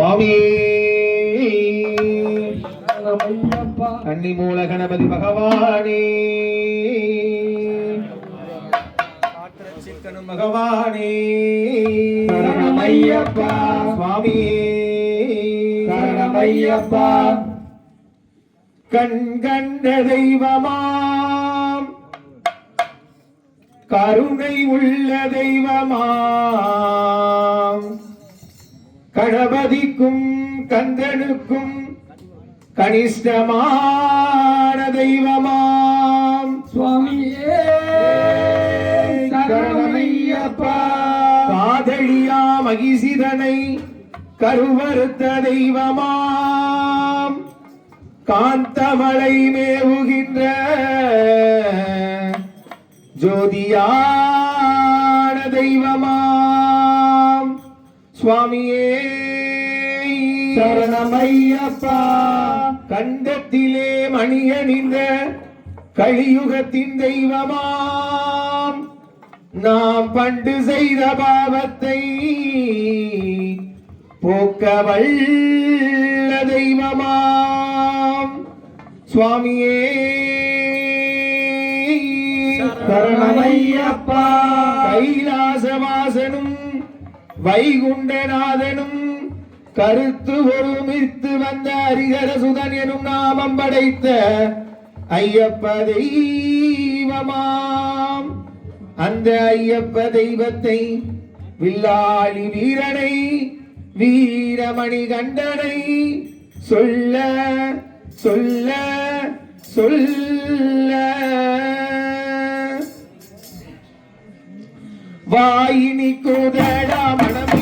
சுவாமி. ஐயப்பா கன்னி மூல கணபதி பகவானே. பகவானே. சரணமையப்பா. சுவாமியே. சரணமையப்பா. கண் கண்ட தெய்வமாம் கருணை உள்ள தெய்வமாம் கணபதிக்கும் கந்தனுக்கும் கனிஷ்டமான தெய்வமாம். சுவாமியே சரணமையப்பா. காதலியா மகிசிதனை கருவறுத்த தெய்வமாம். காந்தமலை மேவுகின்ற ஜோதியான தெய்வமாம். சுவாமியே. சரணமையப்பா. கண்டத்திலே மணியணிந்த கலியுகத்தின் தெய்வமாம் நாம் பண்டு செய்த பாவத்தை போக்க வல்ல தெய்வமாம் சுவாமியே. சரணமையப்பா. கைலாசவாசனும் வைகுண்டநாதனும் கருத்து ஒருமித்து வந்த ஹரிகர சுதன் எனும் நாமம் படைத்த ஐயப்ப தெய்வமாம். அந்த ஐயப்ப தெய்வத்தை வில்லாளி வீரனை வீரமணி கண்டனை சொல்ல சொல்ல சொல்ல. வாயினி கூதடா மனமீனி